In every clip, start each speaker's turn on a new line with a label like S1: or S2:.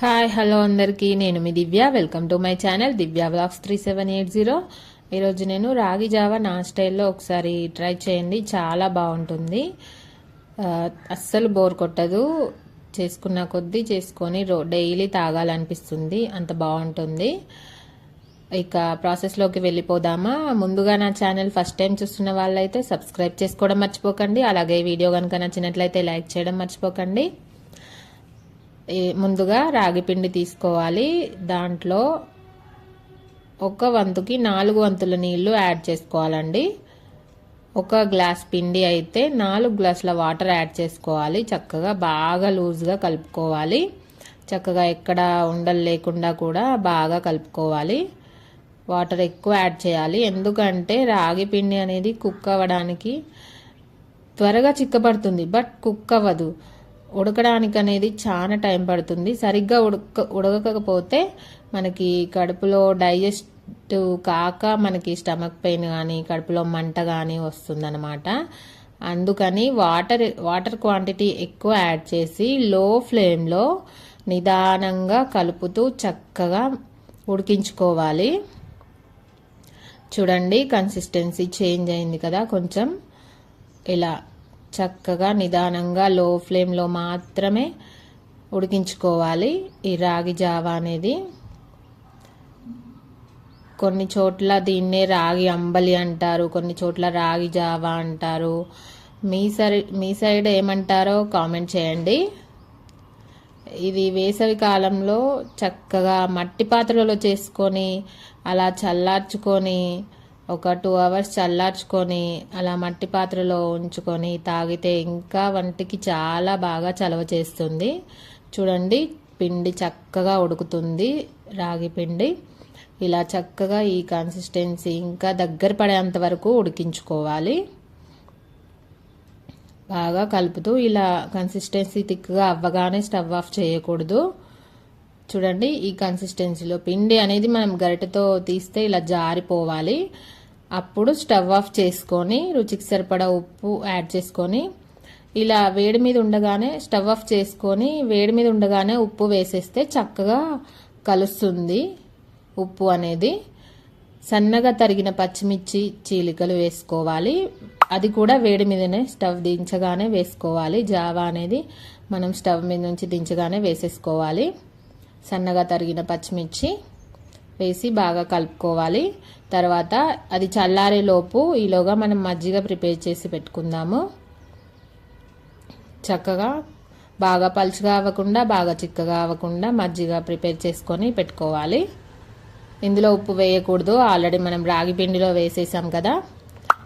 S1: Hi hello అందరికీ. నేను మీ Divya. Welcome to my channel Divya blogs three seven eight zero ఈరోజు నేను రాగి జావా నా స్టైల్లో ఒకసారి ట్రై చేయండి. చాలా బాగుంటుంది. అస్సలు బోర్ కొట్టదు. చేసుకున్న కొద్దీ చేసుకొని రో డైలీ తాగాలనిపిస్తుంది. అంత బాగుంటుంది. ఇక ప్రాసెస్లోకి వెళ్ళిపోదామా? ముందుగా నా ఛానల్ ఫస్ట్ టైం చూస్తున్న వాళ్ళైతే సబ్స్క్రైబ్ చేసుకోవడం మర్చిపోకండి. అలాగే వీడియో కనుక నచ్చినట్లయితే లైక్ చేయడం మర్చిపోకండి. ముందుగా రాగి పిండి తీసుకోవాలి. దాంట్లో ఒక వంతుకి నాలుగు వంతుల నీళ్ళు యాడ్ చేసుకోవాలండి. ఒక గ్లాస్ పిండి అయితే నాలుగు గ్లాసుల వాటర్ యాడ్ చేసుకోవాలి. చక్కగా బాగా లూజ్గా కలుపుకోవాలి. చక్కగా ఎక్కడ ఉండలు లేకుండా కూడా బాగా కలుపుకోవాలి. వాటర్ ఎక్కువ యాడ్ చేయాలి. ఎందుకంటే రాగి పిండి అనేది కుక్ అవ్వడానికి త్వరగా చిక్కబడుతుంది బట్ కుక్ అవ్వదు. ఉడకడానికి అనేది చాలా టైం పడుతుంది. సరిగ్గా ఉడక ఉడకకపోతే మనకి కడుపులో డైజెస్ట్ కాక మనకి స్టమక్ పెయిన్ కానీ కడుపులో మంట కానీ వస్తుందన్నమాట. అందుకని వాటర్ వాటర్ క్వాంటిటీ ఎక్కువ యాడ్ చేసి లో ఫ్లేమ్లో నిదానంగా కలుపుతూ చక్కగా ఉడికించుకోవాలి. చూడండి కన్సిస్టెన్సీ చేంజ్ అయింది కదా కొంచెం. ఇలా చక్కగా నిదానంగా లో ఫ్లేమ్లో మాత్రమే ఉడికించుకోవాలి. ఈ రాగి జావా అనేది కొన్ని చోట్ల దీన్నే రాగి అంబలి అంటారు కొన్ని చోట్ల రాగి జావా అంటారు. మీ సైడ్ మీ సైడ్ ఏమంటారో కామెంట్ చేయండి. ఇది వేసవి కాలంలో చక్కగా మట్టి పాత్రలో చేసుకొని అలా చల్లార్చుకొని ఒక టూ అవర్స్ చల్లార్చుకొని అలా మట్టి పాత్రలో ఉంచుకొని తాగితే ఇంకా వంటికి చాలా బాగా చలవ చేస్తుంది. చూడండి పిండి చక్కగా ఉడుకుతుంది రాగి పిండి. ఇలా చక్కగా ఈ కన్సిస్టెన్సీ ఇంకా దగ్గర పడేంత వరకు ఉడికించుకోవాలి. బాగా కలుపుతూ ఇలా కన్సిస్టెన్సీ థిక్గా అవ్వగానే స్టవ్ ఆఫ్ చేయకూడదు. చూడండి ఈ కన్సిస్టెన్సీలో పిండి అనేది మనం గరిటతో తీస్తే ఇలా జారిపోవాలి. అప్పుడు స్టవ్ ఆఫ్ చేసుకొని రుచికి సరిపడా ఉప్పు యాడ్ చేసుకొని ఇలా వేడి మీద ఉండగానే స్టవ్ ఆఫ్ చేసుకొని వేడి మీద ఉండగానే ఉప్పు వేసేస్తే చక్కగా కలుస్తుంది ఉప్పు అనేది. సన్నగా తరిగిన పచ్చిమిర్చి చీలికలు వేసుకోవాలి. అది కూడా వేడి మీదనే స్టవ్ దించగానే వేసుకోవాలి. జావా అనేది మనం స్టవ్ మీద నుంచి దించగానే వేసేసుకోవాలి. సన్నగా తరిగిన పచ్చిమిర్చి వేసి బాగా కలుపుకోవాలి. తర్వాత అది చల్లారేలోపు ఈలోగా మనం మజ్జిగ ప్రిపేర్ చేసి పెట్టుకుందాము. చక్కగా బాగా పలుచగా అవ్వకుండా బాగా చిక్కగా అవ్వకుండా మజ్జిగ ప్రిపేర్ చేసుకొని పెట్టుకోవాలి. ఇందులో ఉప్పు వేయకూడదు. ఆల్రెడీ మనం రాగి పిండిలో వేసేసాం కదా.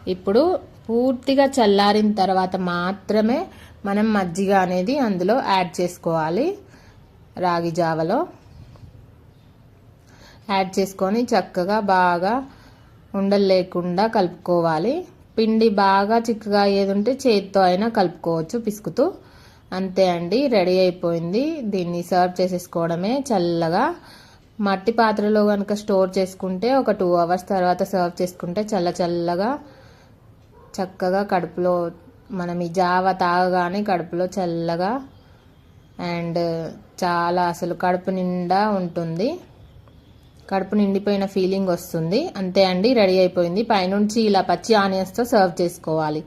S1: ఇప్పుడు పూర్తిగా చల్లారిన తర్వాత మాత్రమే మనం మజ్జిగ అనేది అందులో యాడ్ చేసుకోవాలి. రాగి జావలో. యాడ్ చేసుకొని చక్కగా బాగా ఉండలు లేకుండా కలుపుకోవాలి. పిండి బాగా చిక్కగా అయ్యేది ఉంటే చేతితో అయినా కలుపుకోవచ్చు పిసుకుతూ. అంతే అండి రెడీ అయిపోయింది. దీన్ని సర్వ్ చేసేసుకోవడమే చల్లగా. మట్టి పాత్రలో కనుక స్టోర్ చేసుకుంటే ఒక టూ అవర్స్ తర్వాత సర్వ్ చేసుకుంటే చల్ల చల్లగా చక్కగా కడుపులో మనం ఈ జావ తాగగానే కడుపులో చల్లగా అండ్ చాలా అసలు కడుపు నిండా ఉంటుంది. కడుపు నిండిపోయిన ఫీలింగ్ వస్తుంది. అంతే అండి రెడీ అయిపోయింది. పైనుంచి ఇలా పచ్చి ఆనియన్స్తో సర్వ్ చేసుకోవాలి.